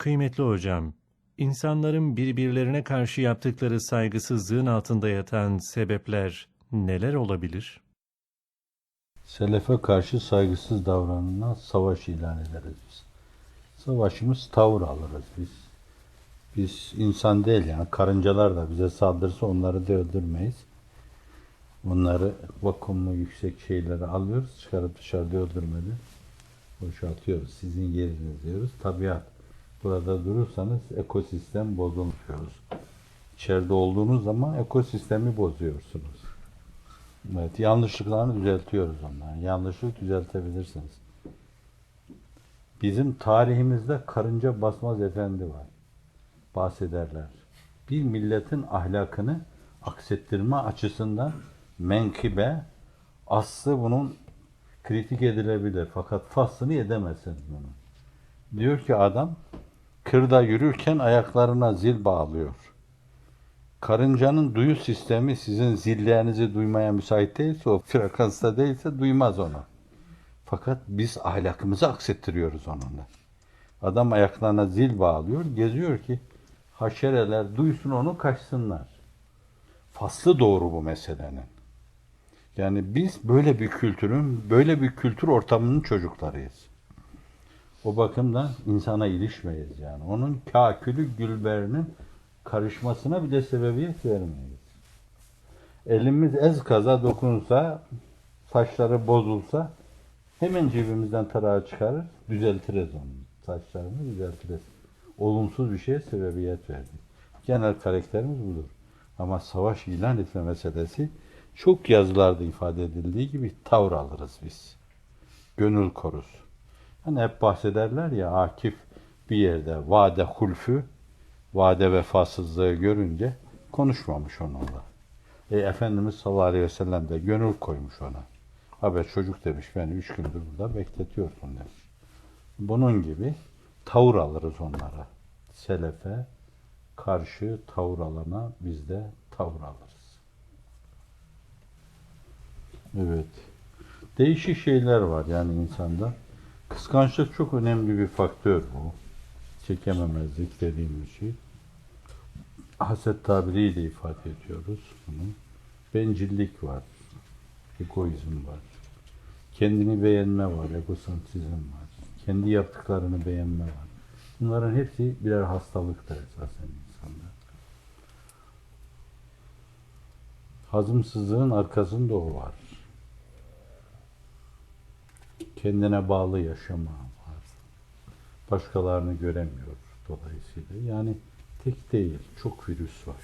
Kıymetli hocam, insanların birbirlerine karşı yaptıkları saygısızlığın altında yatan sebepler neler olabilir? Selefe karşı saygısız davranına savaş ilan ederiz biz. Savaşımız tavır alırız biz. Biz insan değil yani karıncalar da bize saldırsa onları da öldürmeyiz. Onları vakumlu yüksek şeyleri alıyoruz, çıkarıp dışarıda öldürmeden boşaltıyoruz. Sizin yeriniz diyoruz. Tabiat. Burada durursanız ekosistem bozulmuş diyoruz. İçeride olduğunuz zaman ekosistemi bozuyorsunuz. Evet, yanlışlıklarını düzeltiyoruz onları. Yanlışlık düzeltebilirsiniz. Bizim tarihimizde karınca basmaz efendi var. Bahsederler. Bir milletin ahlakını aksettirme açısından menkıbe, aslı bunun kritik edilebilir. Fakat faslını edemezsiniz bunu. Diyor ki adam, kırda yürürken ayaklarına zil bağlıyor. Karıncanın duyu sistemi sizin zillerinizi duymaya müsait değilse, o frekansta değilse duymaz onu. Fakat biz ahlakımızı aksettiriyoruz onunla. Adam ayaklarına zil bağlıyor, geziyor ki haşereler duysun onu kaçsınlar. Faslı doğru bu meselenin. Yani biz böyle bir kültürün, böyle bir kültür ortamının çocuklarıyız. O bakımdan insana ilişmeyiz yani. Onun kakülü gülberinin karışmasına bile sebebiyet vermeyiz. Elimiz ez kaza dokunsa, saçları bozulsa hemen cebimizden tarağı çıkarır, düzeltiriz onun. Saçlarını düzeltiriz. Olumsuz bir şeye sebebiyet verdik. Genel karakterimiz budur. Ama savaş ilan etme meselesi çok yazılarda ifade edildiği gibi tavır alırız biz. Gönül koruz. Hani hep bahsederler ya Akif bir yerde vade hulfü, vade vefasızlığı görünce konuşmamış onunla. E, Efendimiz sallallahu aleyhi ve sellem de gönül koymuş ona. Abi çocuk demiş beni üç gündür burada bekletiyorsun demiş. Bunun gibi tavır alırız onlara. Selefe karşı tavır alana biz de tavır alırız. Evet. Değişik şeyler var yani insanda. Kıskançlık çok önemli bir faktör bu. Çekememezlik dediğim bir şey. Haset tabiriyle ifade ediyoruz bunu. Bencillik var. Egoizm var. Kendini beğenme var. Egosantrizm var. Kendi yaptıklarını beğenme var. Bunların hepsi birer hastalıktır esasen insanda. Hazımsızlığın arkasında o var kendine bağlı yaşama var. Başkalarını göremiyor dolayısıyla. Yani tek değil, çok virüs var.